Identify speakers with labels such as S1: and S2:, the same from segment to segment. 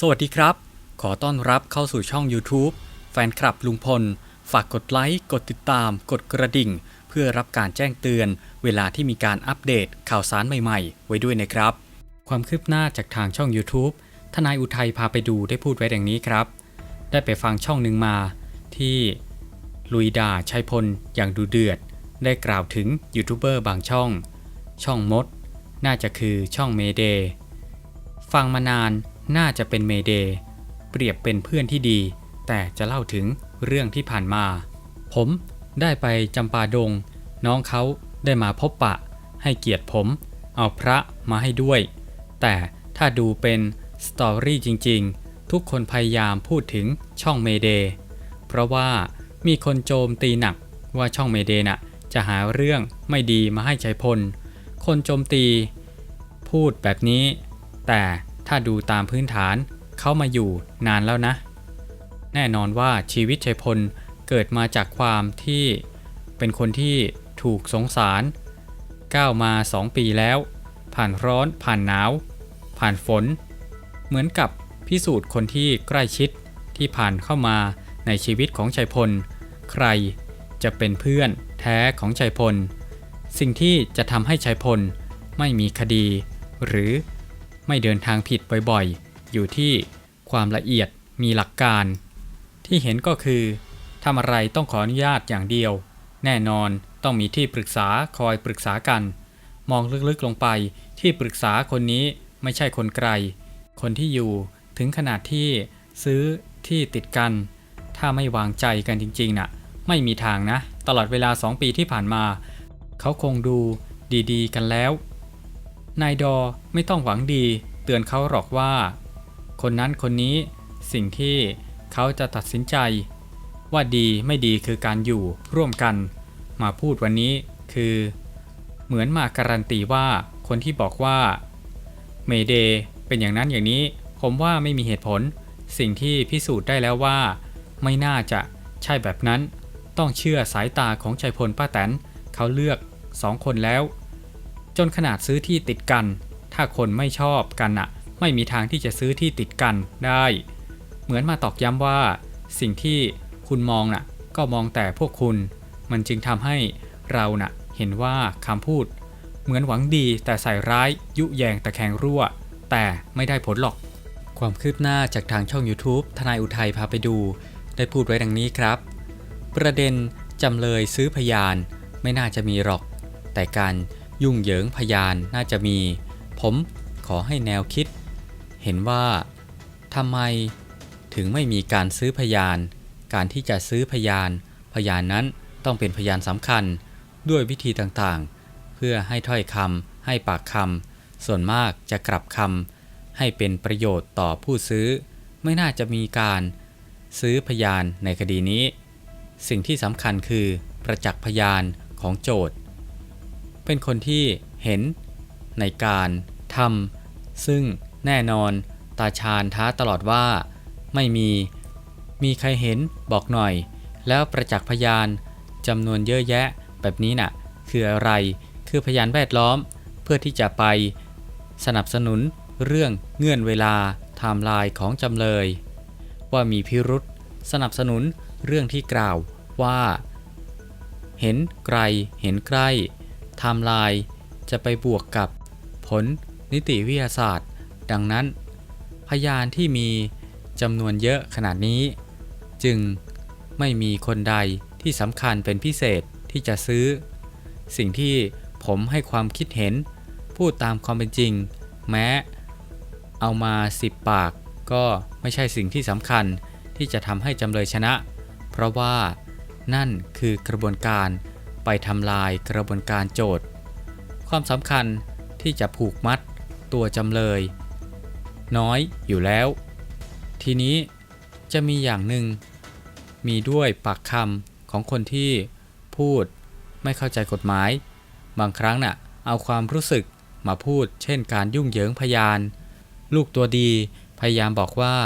S1: สวัสดีครับ ขอต้อนรับเข้าสู่ช่อง YouTube แฟนคลับลุงพล ฝากกดไลค์ กดติดตาม กดกระดิ่ง เพื่อรับการแจ้งเตือน เวลาที่มีการอัปเดตข่าวสารใหม่ๆ ไว้ด้วยนะครับ ความคืบหน้าจากทางช่อง YouTube ทนายอุทัยพาไปดูได้พูดไว้ดังนี้ครับ ได้ไปฟังช่องหนึ่งมา ที่ลุยดาชัยพลอย่างดูเดือด ได้กล่าวถึงยูทูบเบอร์บางช่อง ช่องมด น่าจะคือช่องเมเดฟังมานาน น่าจะเป็นเมเดย์เปรียบเป็นเพื่อนที่ดี แต่จะเล่าถึงเรื่องที่ผ่านมา ผมได้ไปจำปาดง น้องเขาได้มาพบปะ ให้เกียรติผม เอาพระมาให้ด้วย แต่ถ้าดูเป็นสตอรี่จริงๆ ทุกคนพยายามพูดถึงช่องเมเดย์เพราะว่ามีคนโจมตีหนักว่าช่องเมเดย์น่ะจะหาเรื่องไม่ดีมาให้ชัยพล คนโจมตี พูดแบบนี้ แต่ ถ้าดูตามพื้นฐานเขามาอยู่นานแล้วนะ แน่นอนว่าชีวิตชัยพลเกิดมาจากความที่เป็นคนที่ถูกสงสาร ก้าวมา2ปีแล้ว ผ่านร้อนผ่านหนาว ผ่านฝน เหมือนกับพิสูจน์คนที่ใกล้ชิดที่ผ่านเข้ามาในชีวิตของชัยพล ใครจะเป็นเพื่อนแท้ของชัยพล สิ่งที่จะทำให้ชัยพลไม่มีคดี หรือ ไม่เดินทางผิดบ่อยๆ อยู่ที่ความละเอียดมีหลักการ ที่เห็นก็คือทำอะไรต้องขออนุญาตอย่างเดียว แน่นอนต้องมีที่ปรึกษาคอยปรึกษากัน มองลึกๆลงไปที่ปรึกษาคนนี้ไม่ใช่คนไกล คนที่อยู่ถึงขนาดที่ซื้อที่ติดกัน ถ้าไม่วางใจกันจริงๆน่ะ ไม่มีทางนะ ตลอดเวลา 2 ปีที่ผ่านมา เขาคงดูดีๆ กันแล้ว นายดอไม่ต้องหวังดีเตือนเขาหรอกว่า คนนั้นคนนี้สิ่งที่เขาจะตัดสินใจ ว่าดีไม่ดีคือการอยู่ร่วมกัน มาพูดวันนี้คือ เหมือนมาการันตีว่าคนที่บอกว่า เมเดเป็นอย่างนั้นอย่างนี้ ผมว่าไม่มีเหตุผล สิ่งที่พิสูจน์ได้แล้วว่า ไม่น่าจะใช่แบบนั้น ต้องเชื่อสายตาของชัยพลป้าแตนเขาเลือกสองคนแล้ว จนขนาดซื้อที่ติดกัน ถ้าคนไม่ชอบกันน่ะไม่มีทางที่จะซื้อที่ติดกันได้ เหมือนมาตอกย้ำว่า สิ่งที่คุณมองน่ะ ก็มองแต่พวกคุณ มันจึงทำให้เราน่ะเห็นว่าคำพูด เหมือนหวังดีแต่ใส่ร้ายยุแยงตะแคงรั่ว แต่ไม่ได้ผลหรอก ความคืบหน้าจากทางช่อง YouTube ทนายอุทัยพาไปดู ได้พูดไว้ดังนี้ครับ ประเด็นจำเลยซื้อพยานไม่น่าจะมีหรอก แต่การ ยุ่งเหยิงพยานน่าจะมี ผมขอให้แนวคิด เห็นว่าทำไมถึงไม่มีการซื้อพยาน การที่จะซื้อพยาน พยานนั้นต้องเป็นพยานสำคัญด้วยวิธีต่างๆ เพื่อให้ถ้อยคำให้ปากคำส่วนมากจะกลับคำให้เป็นประโยชน์ต่อผู้ซื้อ ไม่น่าจะมีการซื้อพยานในคดีนี้ สิ่งที่สำคัญคือประจักษ์พยานของโจทย์ เป็นคนที่เห็นในการทำซึ่งแน่นอนตาชาญท้าตลอดว่า ไม่มี มีใครเห็นบอกหน่อย แล้วประจักษ์พยานจำนวนเยอะแยะแบบนี้น่ะ คืออะไรคือพยานแวดล้อมเพื่อที่จะไปสนับสนุนเรื่องเงื่อนเวลาไทม์ไลน์ของจำเลย ว่ามีพิรุษสนับสนุนเรื่องที่กล่าวว่า เห็นไกลเห็นใกล้ ไทม์ไลน์จะไปบวกกับผลนิติวิทยาศาสตร์ ดังนั้น พยานที่มีจำนวนเยอะขนาดนี้ จึงไม่มีคนใดที่สำคัญเป็นพิเศษที่จะซื้อ สิ่งที่ผมให้ความคิดเห็น พูดตามความเป็นจริง แม้ เอามา10ปากก็ไม่ใช่สิ่งที่สำคัญที่จะทำให้จำเลยชนะ เพราะว่านั่นคือกระบวนการ ไปทำลายกระบวนการโจทย์ ความสำคัญที่จะผูกมัดตัวจำเลย น้อยอยู่แล้ว ทีนี้จะมีอย่างหนึ่ง มีด้วยปากคำของคนที่พูดไม่เข้าใจกฎหมาย บางครั้งน่ะเอาความรู้สึกมาพูด เช่นการยุ่งเหยิงพยาน ลูกตัวดีพยายามบอกว่า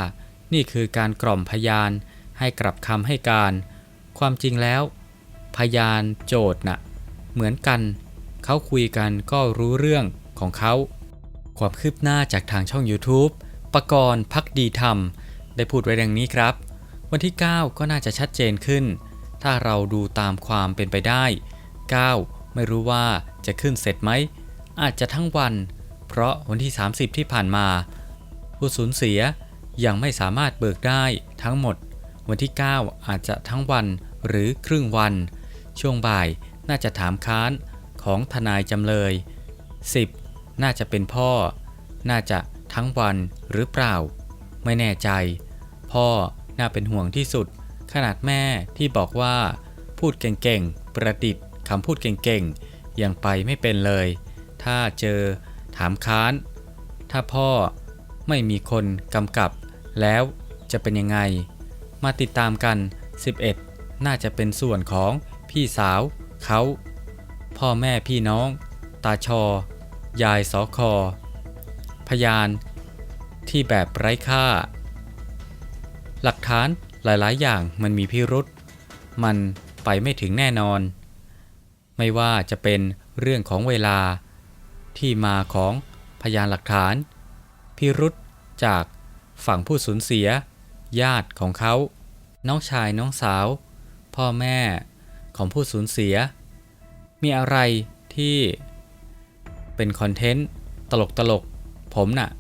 S1: นี่คือการกล่อมพยานให้กลับคำให้การ ความจริงแล้ว พยานโจทย์น่ะเหมือนกัน เขาคุยกันก็รู้เรื่องของเขา ความคืบหน้าจากทางช่อง YouTube ปกรณ์พักดีธรรม ได้พูดไว้ดังนี้ครับ วันที่ 9 ก็น่าจะชัดเจนขึ้น ถ้าเราดูตามความเป็นไปได้ 9 ไม่รู้ว่าจะขึ้นเสร็จไหม อาจจะทั้งวัน เพราะวันที่ 30 ที่ผ่านมา ผู้สูญเสียยังไม่สามารถเบิกได้ทั้งหมด วันที่ 9 อาจจะทั้งวันหรือครึ่งวัน ช่วงบ่ายน่าจะถามค้านของทนายจำเลย 10 น่าจะเป็นพ่อ น่าจะทั้งวันหรือเปล่า ไม่แน่ใจ พ่อน่าเป็นห่วงที่สุด ขนาดแม่ที่บอกว่า พูดเก่งๆ ประดิษฐ์คำพูดเก่งๆ ยังไปไม่เป็นเลย ถ้าเจอถามค้าน ถ้าพ่อไม่มีคนกำกับ แล้วจะเป็นยังไง มาติดตามกัน 11 น่าจะเป็นส่วนของ พี่สาว เขา พ่อแม่พี่น้อง ตาชอ ยายสอคอ พยาน ที่แบบไร้ค่า หลักฐานหลาย ๆ อย่างมันมีพิรุษมันไปไม่ถึงแน่นอน ไม่ว่าจะเป็นเรื่องของเวลา ที่มาของพยานหลักฐาน พิรุษจากฝั่งผู้สูญเสีย ญาติของเขา น้องชายน้องสาว พ่อแม่ ของผู้สูญเสีย มีอะไรที่เป็นคอนเทนต์ตลกตลกๆผมน่ะ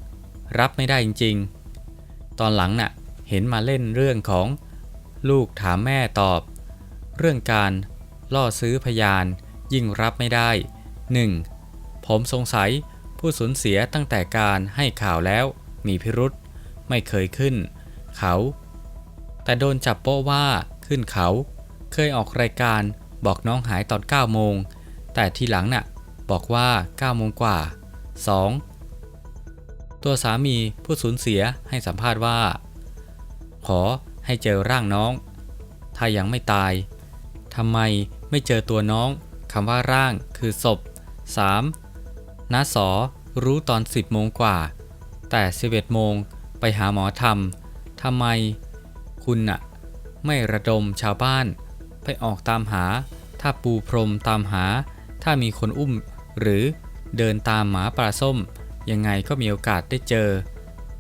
S1: รับไม่ได้จริง ๆ ตอนหลังน่ะ เห็นมาเล่นเรื่องของลูกถามแม่ตอบ เรื่องการล่อซื้อพยานยิ่งรับไม่ได้ 1. ผมสงสัยผู้สูญเสียตั้งแต่การให้ข่าวแล้วมีพิรุษไม่เคยขึ้น เขา แต่โดนจับโป๊ะว่าขึ้นเขา เคยออกรายการบอกน้องหายตอน 9 โมง แต่ทีหลังน่ะบอกว่า 9 โมงกว่า 2. ตัวสามีผู้สูญเสียให้สัมภาษณ์ว่า ขอให้เจอร่างน้อง ถ้ายังไม่ตายทำไมไม่เจอตัวน้องคำว่าร่างคือศพ 3. น้าสอรู้ตอน 10 โมงกว่า แต่ 11 โมงไปหาหมอทำทำไม คุณน่ะ ไม่ระดมชาวบ้าน ไปออกตามหา ถ้าปูพรมตามหา ถ้ามีคนอุ้ม หรือเดินตามหมาปลาส้ม ยังไงก็มีโอกาสได้เจอ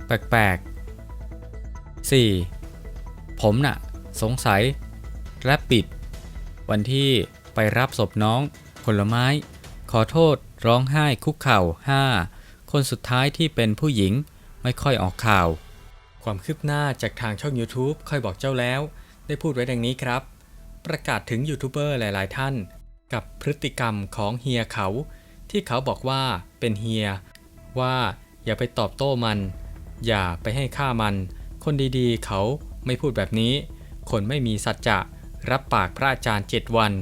S1: แปลกๆ 4. ผมน่ะ สงสัยแรปปิด วันที่ไปรับศพน้องผลไม้ ขอโทษร้องไห้คุกเข่า 5. คนสุดท้ายที่เป็นผู้หญิงไม่ค่อยออกข่าว ความคืบหน้าจากทางช่อง YouTube ค่อยบอกเจ้าแล้ว ได้พูดไว้ดังนี้ครับ ประกาศถึงยูทูบเบอร์หลาย ๆ ท่าน กับพฤติกรรมของเฮียเขา ที่เขาบอกว่าเป็นเฮีย ว่าอย่าไปตอบโต้มัน อย่าไปให้ค่ามัน คนดี ๆ เขาไม่พูดแบบนี้ คนไม่มีสัจจะรับปากพระอาจารย์เจ็ดวัน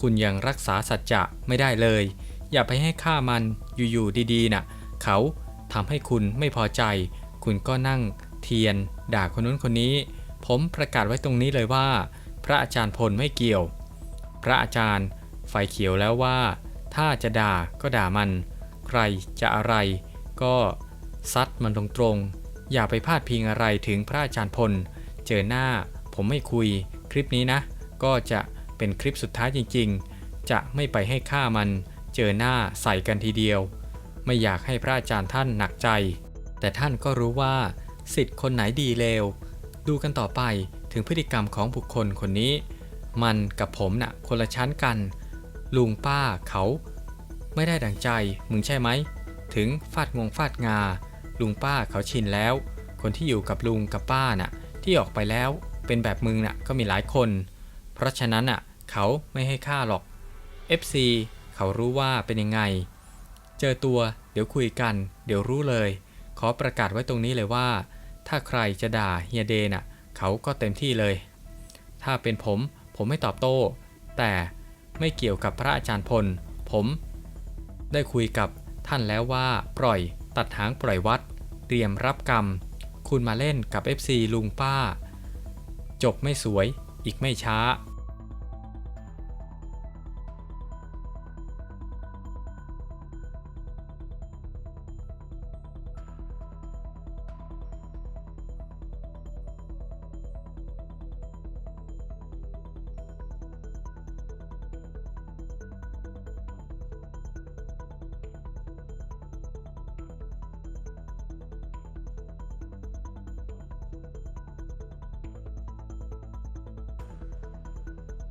S1: คุณยังรักษาสัจจะไม่ได้เลย อย่าไปให้ค่ามันอยู่ๆดีๆน่ะเขาทำให้คุณไม่พอใจ คุณก็นั่งเทียน ด่าคนนู้นคนนี้ ผมประกาศไว้ตรงนี้เลยว่า พระอาจารย์พลไม่เกี่ยว พระอาจารย์ไฟเขียวแล้วว่า ถ้าจะด่าก็ด่ามัน ใครจะอะไร ก็ซัดมันตรงๆ อย่าไปพาดพิงอะไรถึงพระอาจารย์พล เจอหน้าผมไม่คุย คลิปนี้นะ ก็จะเป็นคลิปสุดท้ายจริงๆ จะไม่ไปให้ค่ามัน เจอหน้าใส่กันทีเดียว ไม่อยากให้พระอาจารย์ท่านหนักใจ แต่ท่านก็รู้ว่าสิทธิ์คนไหนดีเลว ดูกันต่อไป ถึงพฤติกรรมของบุคคลคนนี้ มันกับผมน่ะคนละชั้นกัน ลุงป้าเขา ไม่ได้ดังใจมึงใช่ไหม ถึงฟาดงวงฟาดงา ลุงป้าเขาชินแล้ว คนที่อยู่กับลุงกับป้าน่ะ ที่ออกไปแล้วเป็นแบบมึงน่ะก็มีหลายคน เพราะฉะนั้นน่ะเขาไม่ให้ค่าหรอก FC เขารู้ว่าเป็นยังไง เจอตัวเดี๋ยวคุยกัน เดี๋ยวรู้เลย ขอประกาศไว้ตรงนี้เลยว่า ถ้าใครจะด่าเฮียเดน่ะ เขาก็เต็มที่เลย ถ้าเป็นผมผมไม่ตอบโต้ แต่ไม่เกี่ยวกับพระอาจารย์พล ผมได้คุยกับท่านแล้วว่าปล่อยตัดหางปล่อยวัด เตรียมรับกรรม คุณมาเล่นกับ FC ลุงป้า จบไม่สวยอีกไม่ช้า